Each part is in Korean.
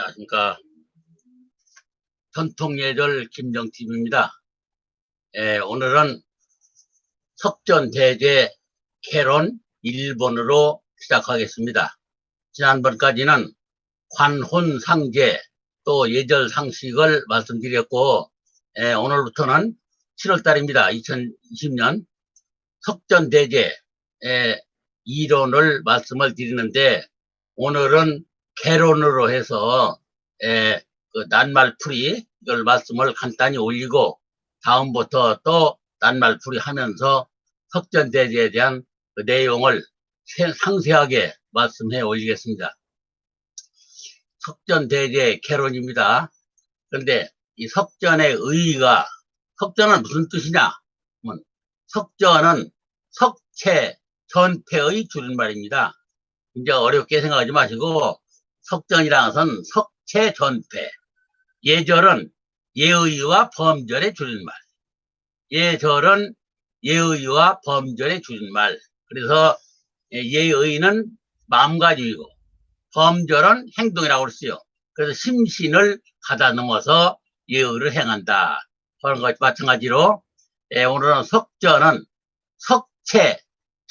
안녕하십니까. 전통예절 김정팀입니다. 예, 오늘은 석전대제 캐론 1번으로 시작하겠습니다. 지난번까지는 관혼상제 또 예절 상식을 말씀드렸고 예, 오늘부터는 7월달입니다. 2020년 석전대제 의 이론을 말씀을 드리는데 오늘은 개론으로 해서 에, 그 낱말풀이 이걸 말씀을 간단히 올리고 다음부터 또 낱말풀이 하면서 석전대제에 대한 그 내용을 세- 상세하게 말씀해 올리겠습니다. 석전대제 개론입니다. 그런데 이 석전의 의의가 석전은 무슨 뜻이냐? 그러면 석전은 석체 전패의 줄임말입니다. 이제 어렵게 생각하지 마시고 석전이라는 것은 석체 전패. 예절은 예의와 범절의 줄임말. 예절은 예의와 범절의 줄임말. 그래서 예, 예의는 마음가짐이고 범절은 행동이라고 그랬어요. 그래서 심신을 가다 넘어서 예의를 행한다. 그런 것 마찬가지로 예, 오늘은 석전은 석체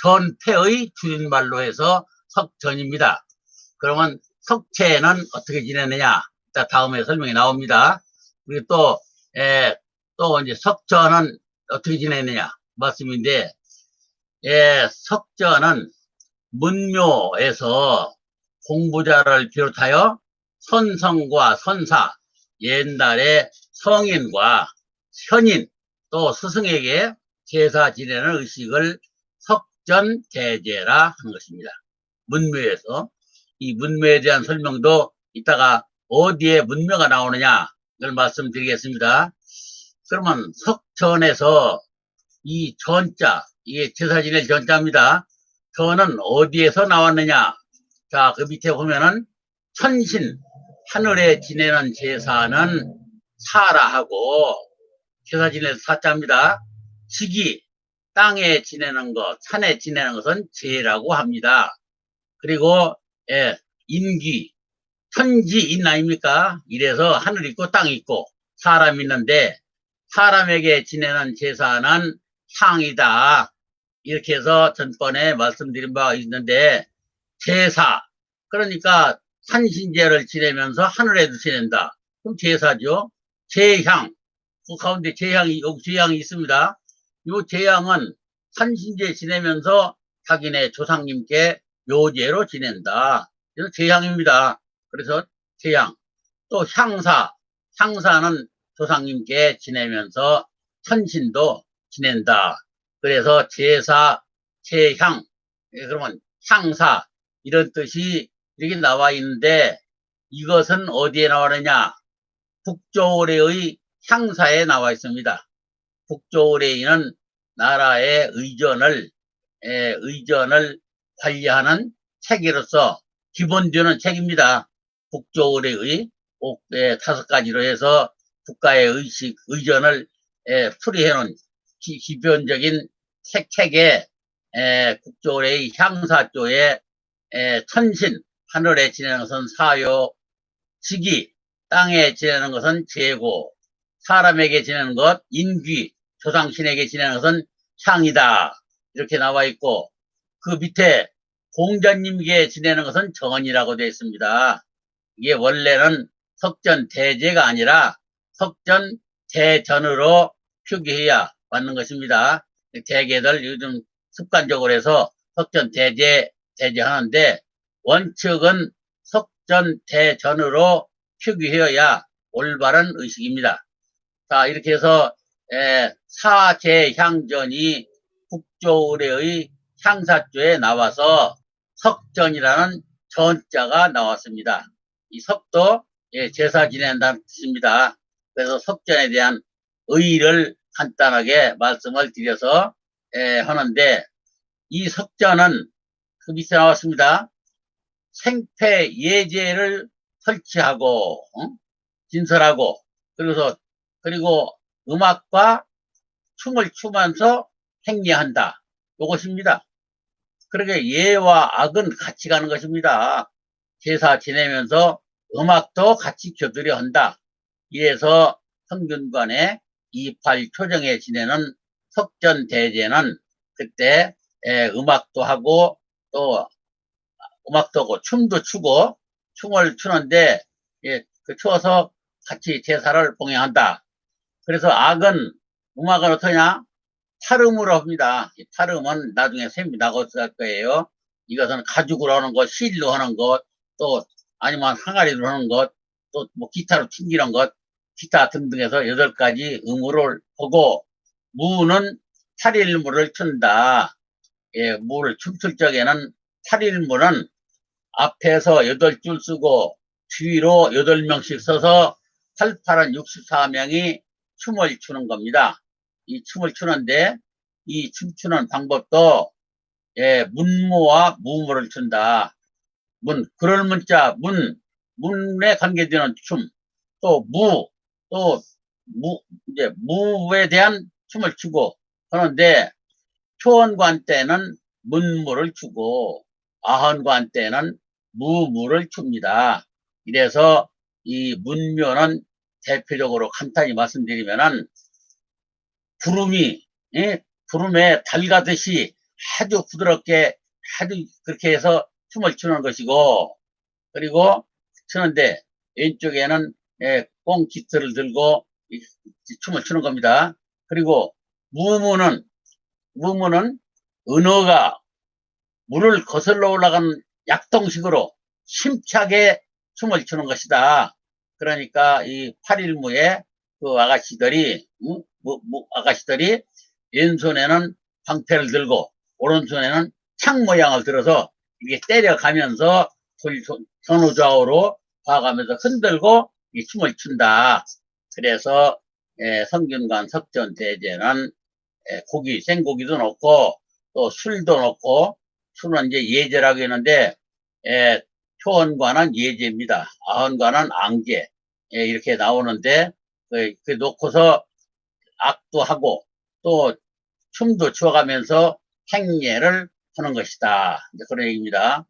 전패의 줄임말로 해서 석전입니다. 그러면 석체는 어떻게 지내느냐? 이따 다음에 설명이 나옵니다. 그리고 또, 에, 또 이제 석전은 어떻게 지내느냐? 말씀인데, 예, 석전은 문묘에서 공부자를 비롯하여 선성과 선사, 옛날에 성인과 현인, 또 스승에게 제사 지내는 의식을 석전대제라 하는 것입니다. 문묘에서 이 문묘에 대한 설명도 이따가 어디에 문묘가 나오느냐 를 말씀드리겠습니다. 그러면 석전에서 이 전자 이게 제사 지낼 전자입니다. 전은 어디에서 나왔느냐? 자, 그 밑에 보면은 천신 하늘에 지내는 제사는 사라하고 제사 지낼 사자입니다. 지기 땅에 지내는 것, 산에 지내는 것은 제라고 합니다. 그리고 예, 인기, 천지인 아닙니까? 이래서 하늘 있고 땅 있고 사람 있는데 사람에게 지내는 제사는 상이다. 이렇게 해서 전번에 말씀드린 바가 있는데 제사 그러니까 산신제를 지내면서 하늘에도 지낸다. 그럼 제사죠. 제향 그 가운데 제향이 여기 제향이 있습니다. 요 제향은 산신제 지내면서 자기네 조상님께 묘제로 지낸다. 그래서 제향입니다. 그래서 제향. 또 향사. 향사는 조상님께 지내면서 천신도 지낸다. 그래서 제사, 제향. 예, 그러면 향사. 이런 뜻이 이렇게 나와 있는데 이것은 어디에 나오느냐? 북조의의 향사에 나와 있습니다. 북조의는 나라의 의전을 에, 의전을 관리하는 체계로서 기본 주는 책입니다. 북조의의 옥- 에, 다섯 가지로 해서 국가의 의식 의전을 에, 풀이해 놓은 기, 기본적인 책, 책에 에, 국조의 향사조에 에, 천신 하늘에 지내는 것은 사요 지기 땅에 지내는 것은 재고 사람에게 지내는 것 인귀 조상신에게 지내는 것은 향이다 이렇게 나와 있고 그 밑에 공자님께 지내는 것은 정원이라고 되어 있습니다. 이게 원래는 석전 대제가 아니라 석전 대전으로 표기해야 맞는 것입니다. 대개들 요즘 습관적으로 해서 석전 대제 대제하는데 원칙은 석전 대전으로 표기해야 올바른 의식입니다. 자 이렇게 해서 에, 사제향전이 북조의의 향사조에 나와서 석전이라는 전자가 나왔습니다. 이 석도 예, 제사 지낸다는 뜻입니다. 그래서 석전에 대한 의의를 간단하게 말씀을 드려서 예, 하는데 이 석전은 그 밑에 나왔습니다. 생패 예제를 설치하고 어? 진설하고 그래서 그리고 음악과 춤을 추면서 행리한다. 이것입니다. 그러게 예와 악은 같이 가는 것입니다. 제사 지내면서 음악도 같이 교들여 한다. 이래서 성균관의 28 초정에 지내는 석전 대제는 그때 에, 음악도 하고 또 음악도 하고 춤도 추고 춤을 추는데 예, 그 추어서 같이 제사를 봉행한다. 그래서 악은 음악은 어떠냐? 팔음으로 합니다. 이 팔음은 나중에 셈이 나고 할 거예요. 이것은 가죽으로 하는 것, 실로 하는 것, 또 아니면 항아리로 하는 것, 또 뭐 기타로 튕기는 것, 기타 등등해서 여덟 가지 음으로 보고 무는 팔일무를 춘다. 예, 무를 춤출 적에는 팔일무는 앞에서 여덟 줄 쓰고 뒤로 여덟 명씩 서서 88은 64명이 춤을 추는 겁니다. 이 춤을 추는데 이 춤추는 방법도 예, 문무와 무무를 춘다. 문, 그럴 문자, 문, 문에 관계되는 춤, 또 무, 또 무, 이제 무에 대한 춤을 추고 하는데 초원관 때는 문무를 추고 아헌관 때는 무무를 춥니다. 이래서 이 문묘는 대표적으로 간단히 말씀드리면은 구름이 예? 구름에 달가듯이 아주 부드럽게 아주 그렇게 해서 춤을 추는 것이고 그리고 추는데 왼쪽에는 예, 꽁 기트를 들고 이- 이 춤을 추는 겁니다. 그리고 무무는 무무는 은어가 물을 거슬러 올라가는 약동식으로 힘차게 춤을 추는 것이다. 그러니까 이 팔일무에 그 아가씨들이 무, 무- 무- 아가씨들이 왼손에는 방패를 들고 오른손에는 창 모양을 들어서 이게 때려가면서 선우좌우로 봐가면서 흔들고 이 춤을 춘다. 그래서 예, 성균관 석전 대제는 예, 고기 생고기도 넣고 또 술도 넣고 술은 이제 예제라고 했는데 예, 초원관은 예제입니다. 아헌관은 앙제 예, 이렇게 나오는데 그, 그 놓고서 악도 하고 또 춤도 추어가면서 행예를 하는 것이다. 이제 그런 얘기입니다.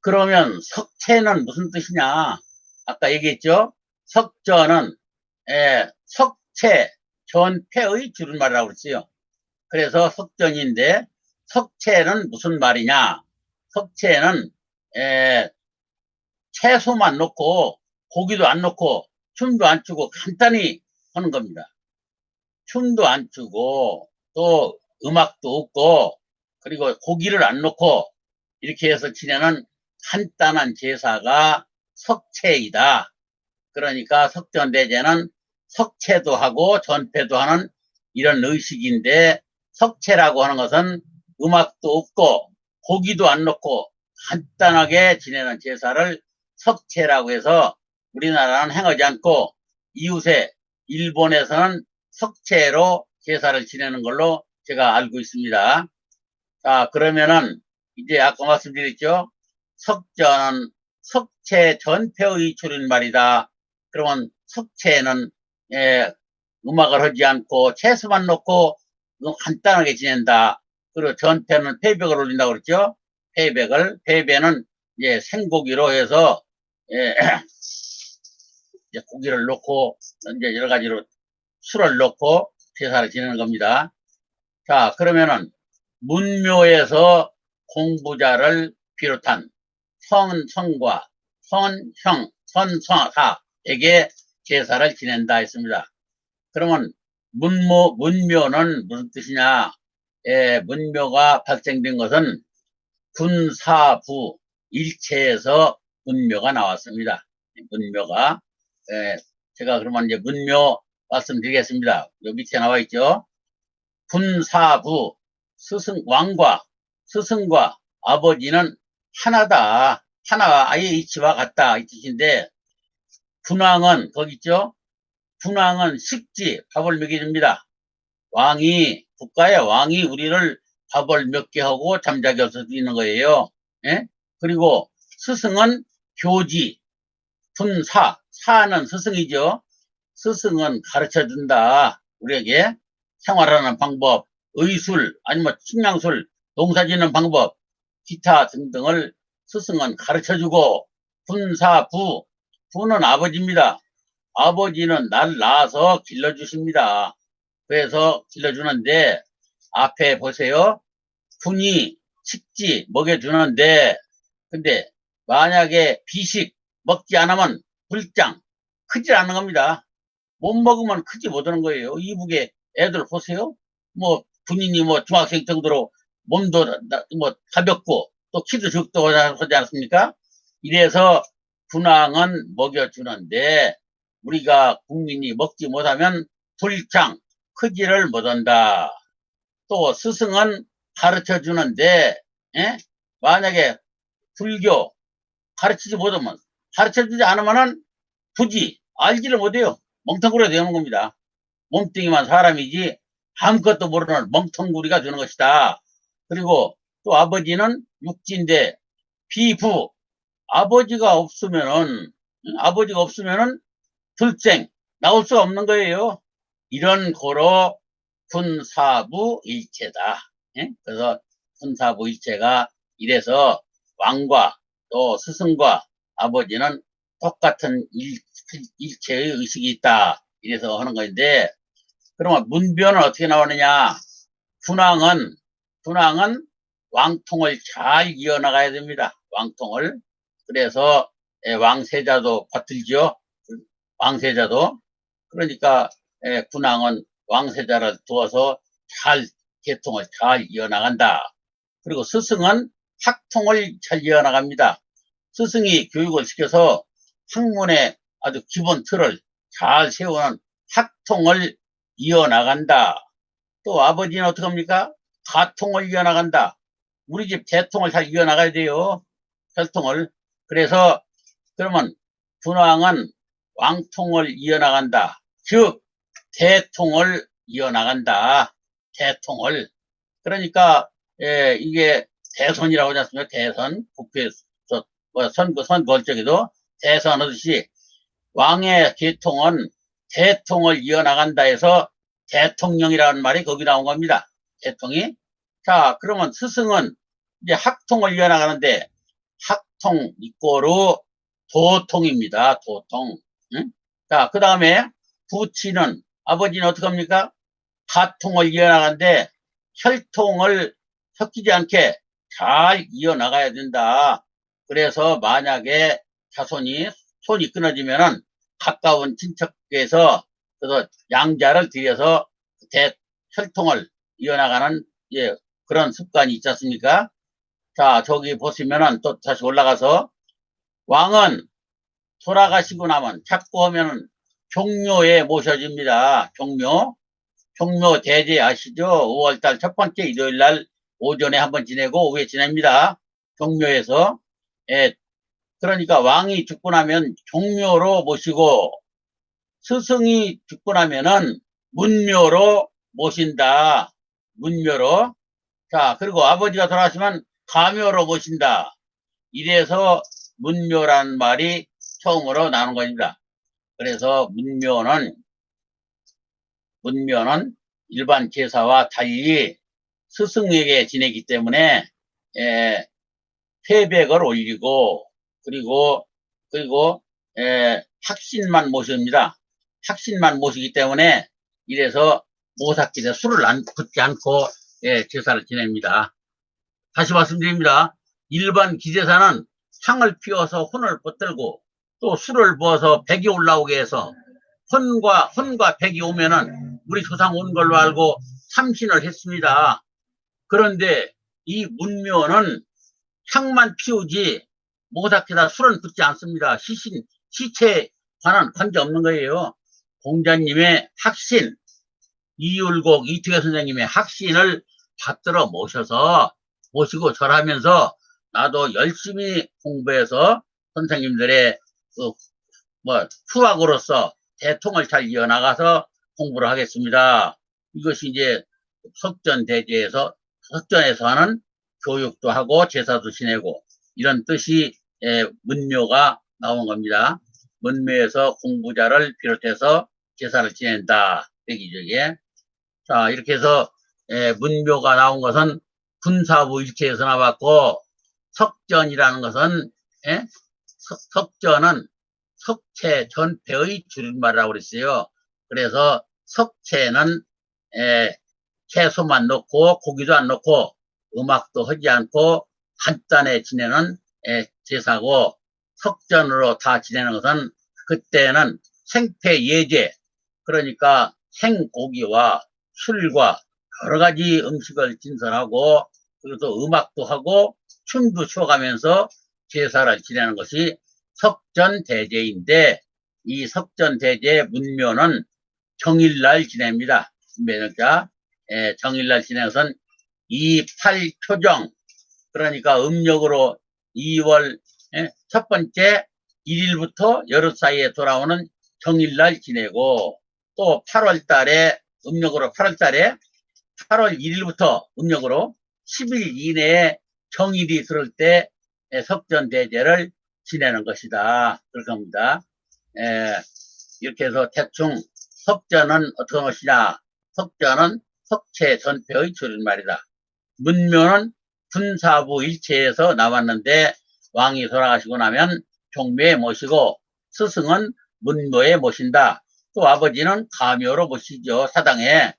그러면 석체는 무슨 뜻이냐? 아까 얘기했죠? 석전은 예, 석체, 전패의 줄임말이라고 그랬어요. 그래서 석전인데 석체는 무슨 말이냐? 석체는 에, 채소만 넣고 고기도 안 넣고 춤도 안 추고 간단히 하는 겁니다. 춤도 안 추고 또 음악도 없고 그리고 고기를 안 넣고 이렇게 해서 지내는 간단한 제사가 석체이다. 그러니까 석전대제는 석체도 하고 전패도 하는 이런 의식인데 석체라고 하는 것은 음악도 없고 고기도 안 넣고 간단하게 지내는 제사를 석체라고 해서 우리나라는 행하지 않고 이웃에 일본에서는 석체로 제사를 지내는 걸로 제가 알고 있습니다. 자, 그러면은 이제 아까 말씀드렸죠? 석전은 석체 전패의 줄임말이다. 그러면 석체는 예, 음악을 하지 않고 채소만 넣고 간단하게 지낸다. 그리고 전패는 패백을 올린다고 그랬죠? 패백을, 패배는 이제 생고기로 해서, 예, 이제 고기를 넣고, 이제 여러 가지로 술을 넣고 제사를 지내는 겁니다. 자, 그러면은, 문묘에서 공부자를 비롯한 성, 성과, 선, 형, 선, 성사에게 제사를 지낸다 했습니다. 그러면 문모, 문묘는 무슨 뜻이냐? 예, 문묘가 발생된 것은 군사부 일체에서 문묘가 나왔습니다. 문묘가. 예, 제가 그러면 이제 문묘 말씀드리겠습니다. 여기 밑에 나와 있죠. 군사부 스승, 왕과 스승과 아버지는 하나다. 하나가 아예 이치와 같다. 이 뜻인데, 군왕은, 거기 있죠? 군왕은 식지, 밥을 먹여줍니다. 왕이, 국가의 왕이 우리를 밥을 먹게 하고 잠자게 할 수도 있는 거예요. 예? 그리고 스승은 교지, 군사, 사는 스승이죠. 스승은 가르쳐 준다. 우리에게 생활하는 방법, 의술, 아니면 식량술, 농사 짓는 방법, 기타 등등을 스승은 가르쳐 주고 군사 부 부는 아버지입니다. 아버지는 날 낳아서 길러주십니다. 그래서 길러주는데 앞에 보세요. 군이 식지 먹여주는데 근데 만약에 비식 먹지 않으면 불장 크지 않은 겁니다. 못 먹으면 크지 못하는 거예요. 이북에 애들 보세요. 뭐 군인이 뭐 중학생 정도로 몸도 나- 뭐 가볍고 또 키도 적다고 하지 않습니까? 이래서 군왕은 먹여주는데 우리가 국민이 먹지 못하면 불장 크지를 못한다. 또 스승은 가르쳐 주는데 예? 만약에 불교 가르치지 못하면 가르쳐 주지 않으면은 굳이 알지를 못해요. 멍텅구리가 되는 겁니다. 몸뚱이만 사람이지 아무것도 모르는 멍텅구리가 되는 것이다. 그리고 또 아버지는 육지인데 비부 아버지가 없으면은 응? 아버지가 없으면은 불생 나올 수가 없는 거예요. 이런 고로 군사부 일체다. 예? 그래서 군사부 일체가 이래서 왕과 또 스승과 아버지는 똑같은 일, 일체의 의식이 있다. 이래서 하는 건데, 그러면 문변은 어떻게 나오느냐? 군왕은, 군왕은 왕통을 잘 이어나가야 됩니다. 왕통을. 그래서 예, 왕세자도 받들죠. 왕세자도. 그러니까 예, 군왕은 왕세자를 두어서 잘 개통을 잘 이어나간다. 그리고 스승은 학통을 잘 이어나갑니다. 스승이 교육을 시켜서 학문의 아주 기본 틀을 잘 세우는 학통을 이어나간다. 또 아버지는 어떻게 합니까? 가통을 이어나간다. 우리 집 대통을 잘 이어나가야 돼요. 혈통을. 그래서 그러면 군왕은 왕통을 이어나간다. 즉 대통을 이어나간다. 대통을. 그러니까 예, 이게 대선이라고 하지 않습니까? 대선 뭐 선거 선거 할 적에도 대선 하듯이 왕의 계통은 대통을 이어나간다 해서 대통령이라는 말이 거기 나온 겁니다. 대통이. 자, 그러면 스승은 이제 학통을 이어나가는데 학통 이꼬로 도통입니다. 도통. 응? 자, 그 다음에 부치는 아버지는 어떻게 합니까? 가통을 이어나가는데 혈통을 섞이지 않게 잘 이어나가야 된다. 그래서 만약에 자손이 손이 끊어지면은 가까운 친척에서 그래서 양자를 들여서 대 혈통을 이어나가는 예, 그런 습관이 있지 않습니까? 자, 저기 보시면은 또 다시 올라가서 왕은 돌아가시고 나면 자꾸 하면은 종묘에 모셔집니다. 종묘. 종묘 대제 아시죠? 5월달 첫 번째 일요일 날 오전에 한번 지내고 오후에 지냅니다. 종묘에서. 예. 그러니까 왕이 죽고 나면 종묘로 모시고 스승이 죽고 나면은 문묘로 모신다. 문묘로. 자, 그리고 아버지가 돌아가시면 가묘로 모신다. 이래서 문묘란 말이 처음으로 나오는 겁니다. 그래서 문묘는 문묘는 일반 제사와 달리 스승에게 지내기 때문에 에, 태백을 올리고 그리고 그리고 에, 학신만 모십니다. 학신만 모시기 때문에 이래서 모삭길에 술을 안 붓지 않고 예, 제사를 지냅니다. 다시 말씀드립니다. 일반 기제사는 향을 피워서 혼을 붙들고 또 술을 부어서 백이 올라오게 해서 혼과 혼과 백이 오면은 우리 조상 온 걸로 알고 참신을 했습니다. 그런데 이 문묘는 향만 피우지 모삭에다 술은 붙지 않습니다. 시신 시체에 관한 관계 없는 거예요. 공자님의 학신 이율곡 이태계 선생님의 학신을 받들어 모셔서 모시고 절하면서 나도 열심히 공부해서 선생님들의 그, 뭐 후학으로서 대통을 잘 이어나가서 공부를 하겠습니다. 이것이 이제 석전 대제에서 석전에서 하는 교육도 하고 제사도 지내고 이런 뜻이 예, 문묘가 나온 겁니다. 문묘에서 공부자를 비롯해서 제사를 지낸다. 얘기죠, 이게. 자, 이렇게 해서 예, 문묘가 나온 것은 군사부 일체에서 나왔고 석전이라는 것은 예? 석- 석전은 석채 전패의 줄임말이라고 그랬어요. 그래서 석채는 에, 채소만 넣고 고기도 안 넣고 음악도 하지 않고 간단히 지내는 에, 제사고 석전으로 다 지내는 것은 그때는 생패 예제 그러니까 생고기와 술과 여러 가지 음식을 진설하고 그리고 또 음악도 하고 춤도 추어가면서 제사를 지내는 것이 석전대제인데 이 석전대제 문묘는 정일날 지냅니다. 그러니까 예, 정일날 지내는 것은 28표정 그러니까 음력으로 2월 예, 첫 번째 1일부터 열흘 사이에 돌아오는 정일날 지내고 또 8월 달에 음력으로 8월 달에 8월 1일부터 음력으로 10일 이내에 정일이 들을 때 예, 석전대제를 지내는 것이다. 그럴 겁니다. 예, 이렇게 해서 대충 석전은 어떤 것이냐? 석전은 석체 전패의 줄임말이다. 문묘는 군사부 일체에서 나왔는데 왕이 돌아가시고 나면 종묘에 모시고 스승은 문묘에 모신다. 또 아버지는 가묘로 모시죠. 사당에.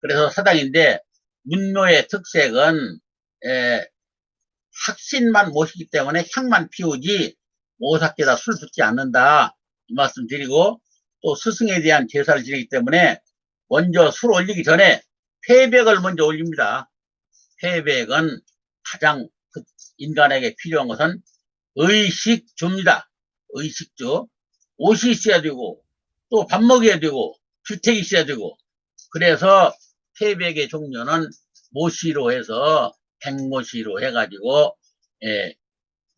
그래서 사당인데 문묘의 특색은 에, 학신만 모시기 때문에 향만 피우지 오삭게다 술 붓지 않는다. 이 말씀 드리고 또 스승에 대한 제사를 지내기 때문에 먼저 술 올리기 전에 폐백을 먼저 올립니다. 폐백은 가장 그 인간에게 필요한 것은 의식주입니다. 의식주. 옷이 있어야 되고 또 밥 먹여야 되고 주택이 있어야 되고 그래서 폐백의 종류는 모시로 해서 백모시로 해가지고 예,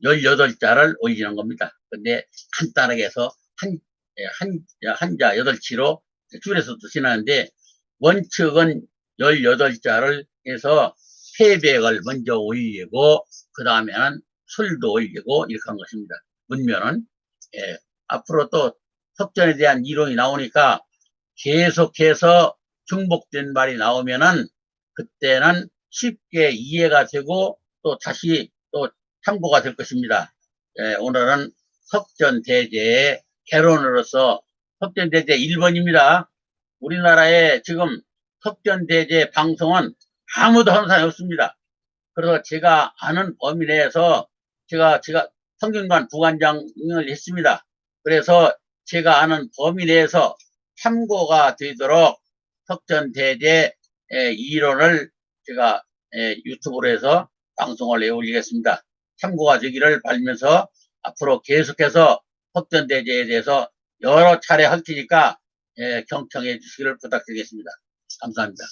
18자를 올리는 겁니다. 근데 간단하게 해서 한, 예, 한, 한자 8치로 줄에서도 지나는데 원칙은 18자를 해서 폐백을 먼저 올리고 그 다음에는 술도 올리고 이렇게 한 것입니다. 문면은 예, 앞으로 또 석전에 대한 이론이 나오니까 계속해서 중복된 말이 나오면은 그때는 쉽게 이해가 되고 또 다시 또 참고가 될 것입니다. 예, 오늘은 석전대제의 개론으로서 석전대제 1번입니다. 우리나라에 지금 석전대제 방송은 아무도 하는 사람이 없습니다. 그래서 제가 아는 범위 내에서 제가, 제가 성균관 부관장을 했습니다. 그래서 제가 아는 범위 내에서 참고가 되도록 석전대제 의 이론을 제가 에, 유튜브로 해서 방송을 내 올리겠습니다. 참고가 되기를 바라면서 앞으로 계속해서 석전대제에 대해서 여러 차례 할 테니까 에, 경청해 주시기를 부탁드리겠습니다. 감사합니다.